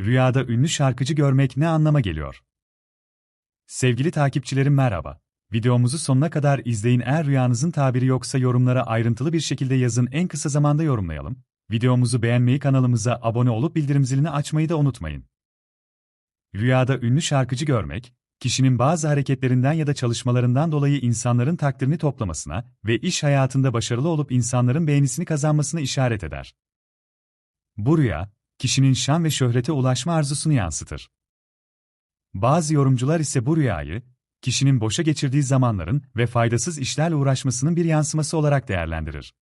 Rüyada ünlü şarkıcı görmek ne anlama geliyor? Sevgili takipçilerim merhaba. Videomuzu sonuna kadar izleyin eğer rüyanızın tabiri yoksa yorumlara ayrıntılı bir şekilde yazın en kısa zamanda yorumlayalım. Videomuzu beğenmeyi kanalımıza abone olup bildirim zilini açmayı da unutmayın. Rüyada ünlü şarkıcı görmek, kişinin bazı hareketlerinden ya da çalışmalarından dolayı insanların takdirini toplamasına ve iş hayatında başarılı olup insanların beğenisini kazanmasına işaret eder. Bu rüya, kişinin şan ve şöhrete ulaşma arzusunu yansıtır. Bazı yorumcular ise bu rüyayı, kişinin boşa geçirdiği zamanların ve faydasız işlerle uğraşmasının bir yansıması olarak değerlendirir.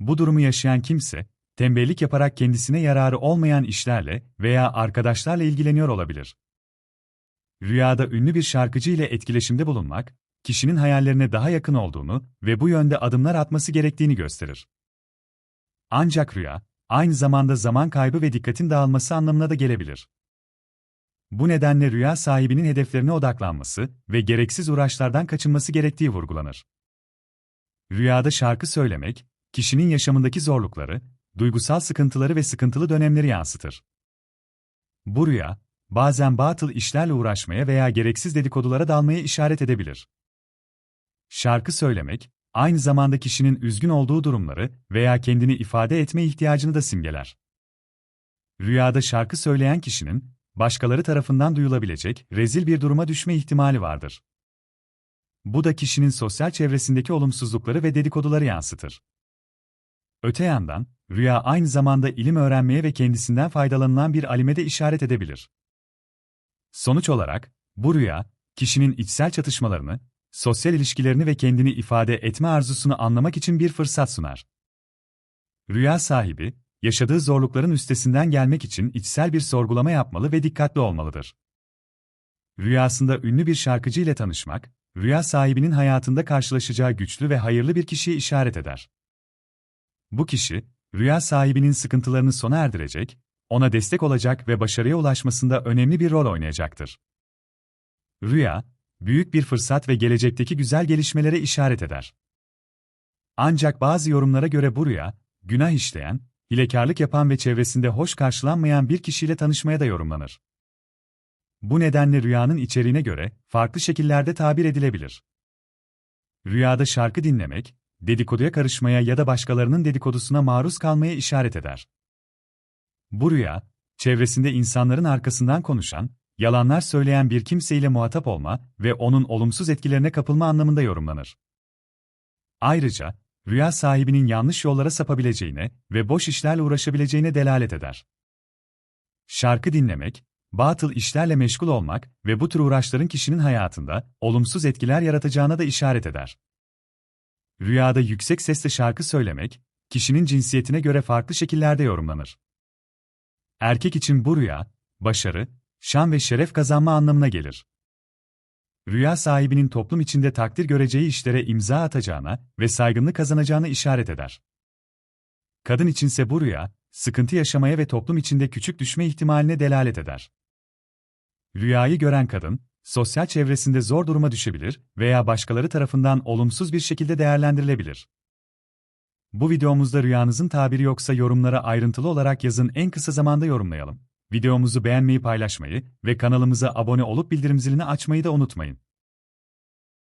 Bu durumu yaşayan kimse, tembellik yaparak kendisine yararı olmayan işlerle veya arkadaşlarla ilgileniyor olabilir. Rüyada ünlü bir şarkıcı ile etkileşimde bulunmak, kişinin hayallerine daha yakın olduğunu ve bu yönde adımlar atması gerektiğini gösterir. Ancak rüya, aynı zamanda zaman kaybı ve dikkatin dağılması anlamına da gelebilir. Bu nedenle rüya sahibinin hedeflerine odaklanması ve gereksiz uğraşlardan kaçınması gerektiği vurgulanır. Rüyada şarkı söylemek, kişinin yaşamındaki zorlukları, duygusal sıkıntıları ve sıkıntılı dönemleri yansıtır. Bu rüya, bazen batıl işlerle uğraşmaya veya gereksiz dedikodulara dalmaya işaret edebilir. Şarkı söylemek, aynı zamanda kişinin üzgün olduğu durumları veya kendini ifade etme ihtiyacını da simgeler. Rüyada şarkı söyleyen kişinin, başkaları tarafından duyulabilecek rezil bir duruma düşme ihtimali vardır. Bu da kişinin sosyal çevresindeki olumsuzlukları ve dedikoduları yansıtır. Öte yandan, rüya aynı zamanda ilim öğrenmeye ve kendisinden faydalanılan bir alime de işaret edebilir. Sonuç olarak, bu rüya, kişinin içsel çatışmalarını, sosyal ilişkilerini ve kendini ifade etme arzusunu anlamak için bir fırsat sunar. Rüya sahibi, yaşadığı zorlukların üstesinden gelmek için içsel bir sorgulama yapmalı ve dikkatli olmalıdır. Rüyasında ünlü bir şarkıcı ile tanışmak, rüya sahibinin hayatında karşılaşacağı güçlü ve hayırlı bir kişiye işaret eder. Bu kişi, rüya sahibinin sıkıntılarını sona erdirecek, ona destek olacak ve başarıya ulaşmasında önemli bir rol oynayacaktır. Rüya, büyük bir fırsat ve gelecekteki güzel gelişmelere işaret eder. Ancak bazı yorumlara göre bu rüya, günah işleyen, hilekarlık yapan ve çevresinde hoş karşılanmayan bir kişiyle tanışmaya da yorumlanır. Bu nedenle rüyanın içeriğine göre farklı şekillerde tabir edilebilir. Rüyada şarkı dinlemek, dedikoduya karışmaya ya da başkalarının dedikodusuna maruz kalmaya işaret eder. Bu rüya, çevresinde insanların arkasından konuşan, yalanlar söyleyen bir kimseyle muhatap olma ve onun olumsuz etkilerine kapılma anlamında yorumlanır. Ayrıca, rüya sahibinin yanlış yollara sapabileceğine ve boş işlerle uğraşabileceğine delalet eder. Şarkı dinlemek, batıl işlerle meşgul olmak ve bu tür uğraşların kişinin hayatında olumsuz etkiler yaratacağına da işaret eder. Rüyada yüksek sesle şarkı söylemek, kişinin cinsiyetine göre farklı şekillerde yorumlanır. Erkek için bu rüya, başarı, şan ve şeref kazanma anlamına gelir. Rüya sahibinin toplum içinde takdir göreceği işlere imza atacağına ve saygınlık kazanacağına işaret eder. Kadın içinse bu rüya, sıkıntı yaşamaya ve toplum içinde küçük düşme ihtimaline delalet eder. Rüyayı gören kadın, sosyal çevresinde zor duruma düşebilir veya başkaları tarafından olumsuz bir şekilde değerlendirilebilir. Bu videomuzda rüyanızın tabiri yoksa yorumlara ayrıntılı olarak yazın en kısa zamanda yorumlayalım. Videomuzu beğenmeyi paylaşmayı ve kanalımıza abone olup bildirim zilini açmayı da unutmayın.